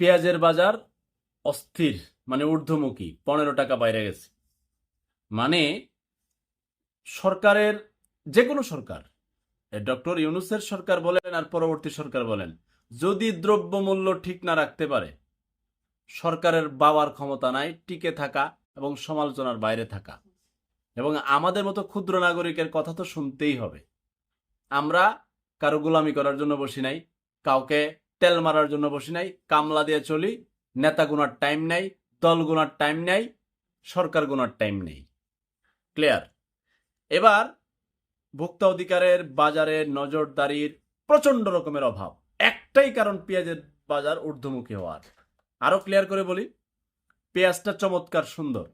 পেঁয়াজের বাজার অস্থির মানে ঊর্ধ্বমুখী, পনেরো টাকা বাইরে গেছে। মানে সরকারের যে কোনো সরকার ডক্টর ইউনুসের সরকার বলেন আর পরবর্তী সরকার বলেন, যদি দ্রব্যমূল্য ঠিক না রাখতে পারে, সরকারের বাবার ক্ষমতা নাই, টিকে থাকা এবং সমালোচনার বাইরে থাকা। এবং আমাদের মতো ক্ষুদ্র নাগরিকের কথা তো শুনতেই হবে। আমরা কারও গোলামি করার জন্য বসি নাই, কাউকে তেল মারার জন্য বসি নাই, কামলা দিয়ে চলি, নেতা গুনার টাইম নাই, দল গুনার টাইম নাই, সরকার গুনার টাইম নেই। ক্লিয়ার এবার ভোক্তা অধিকারের বাজারে নজরদারির প্রচণ্ড রকমের অভাব। একটাই কারণ পেঁয়াজের বাজার ঊর্ধ্বমুখী হওয়ার। আরও ক্লিয়ার করে বলি, পেঁয়াজটা চমৎকার সুন্দর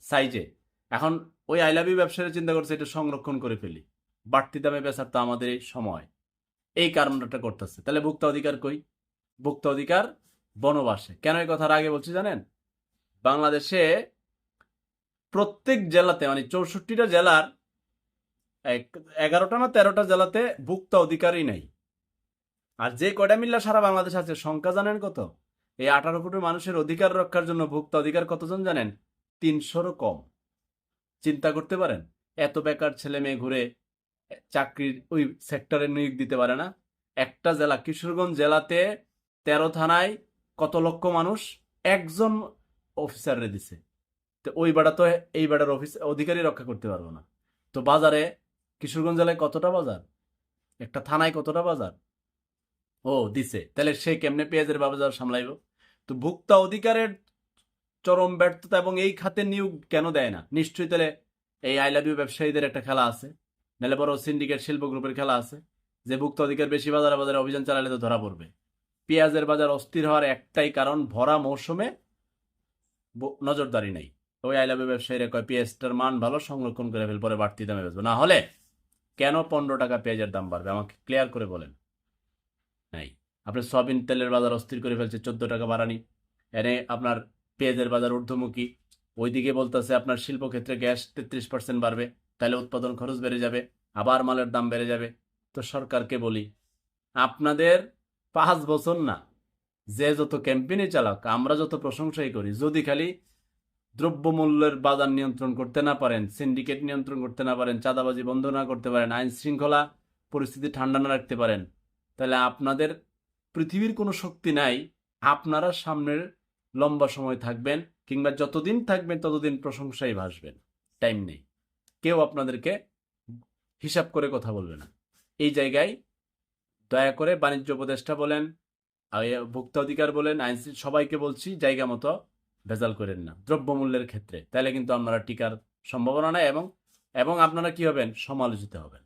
সাইজে এখন ওই আইলাবি ব্যবসায়ী চিন্তা করছে এটা সংরক্ষণ করে ফেলি। বাড়তি দামে বেচার তো আমাদের সময়। এই কারণটা করতেছে। তাহলে ভোক্তা অধিকার কই? ভোক্তা অধিকার বনবাসে। কেন এই কথার আগে বলছি জানেন? বাংলাদেশে প্রত্যেক জেলাতে মানে চৌষট্টিটা জেলার এগারোটা না তেরোটা জেলাতে ভোক্তা অধিকারই নাই। আর যে কয়টা মিল্লা সারা বাংলাদেশ আছে, সংখ্যা জানেন কত? এই আঠারো কোটি মানুষের অধিকার রক্ষার জন্য ভোক্তা অধিকার কতজন জানেন? তিনশোরও কম। চিন্তা করতে পারেন, এত বেকার ছেলে মেয়ে ঘুরে চাকরির ওই সেক্টরে নিয়োগ দিতে পারে না। একটা জেলা, কিশোরগঞ্জ জেলাতে তেরো থানায় কত লক্ষ মানুষ? একজন অফিসারে দিছে। তো ওই বেড়া তো এই বেড়ার অফিস, অধিকারী রক্ষা করতে পারব না। তো বাজারে, কিশোরগঞ্জ জেলায় কতটা বাজার? একটা থানায় কতটা বাজার? ও, দিছে। তাহলে সে কেমনে পেঁয়াজের বাজার সামলাইব? তো ভোক্তা অধিকারের চরম ব্যর্থতা এবং এই খাতে নিয়োগ কেন দেয় না? নিশ্চয়ই তাহলে এই আই লাভ ইউ ব্যবসায়ীদের একটা খেলা আছে। নাহলে বড় সিন্ডিকেট শিল্প গ্রুপের খেলা আছে। যে ভুক্ত অধিকার বেশি বাজারে বাজারে অভিযান চালালে তো ধরা পড়বে। পেঁয়াজের বাজার অস্থির হওয়ার একটাই কারণ, ভরা মৌসুমে নজরদারি নেই। ওই আই লাভ ব্যবসায়ীরা কয়, পেঁয়াজটার মান ভালো, সংরক্ষণ করে ফেল, পরে বাড়তি দামে বেচবো। না হলে কেন পনেরো টাকা পেঁয়াজের দাম বাড়বে? আমাকে ক্লিয়ার করে বলেন। নাই। আপনি সয়াবিন তেলের বাজার অস্থির করে ফেলছে, চোদ্দ টাকা বাড়ানি। এনে আপনার পেঁয়াজের বাজার ঊর্ধ্বমুখী। ওইদিকে বলতেছে, আপনার শিল্পক্ষেত্রে গ্যাস তেত্রিশ পার্সেন্ট বাড়বে। তাহলে উৎপাদন খরচ বেড়ে যাবে, আবার মালের দাম বেড়ে যাবে। তো সরকারকে বলি, আপনাদের পাঁচ বছর না। যে যত ক্যাম্পেইনই চালাক, আমরা যত প্রশংসাই করি, যদি খালি দ্রব্যমূল্যের বাজার নিয়ন্ত্রণ করতে না পারেন, সিন্ডিকেট নিয়ন্ত্রণ করতে না পারেন, চাঁদাবাজি বন্ধ না করতে পারেন, আইন শৃঙ্খলা পরিস্থিতি ঠান্ডা না রাখতে পারেন, তাহলে আপনাদের পৃথিবীর কোনো শক্তি নাই, আপনারা সামনের লম্বা সময় থাকবেন, কিংবা যতদিন থাকবেন ততদিন প্রশংসাই ভাসবেন টাইম নেই। কেউ আপনাদেরকে হিসাব করে কথা বলবে না। এই জায়গায় দয়া করে বাণিজ্য উপদেষ্টা বলেন ভোক্তা অধিকার বলেন, আইন সবাইকে বলছি, জায়গা মতো ভেজাল করেন না, দ্রব্যমূল্যের ক্ষেত্রে। তাহলে কিন্তু আপনারা টিকার সম্ভাবনা নাই এবং এবং আপনারা কি হবেন? সমালোচিত হবেন।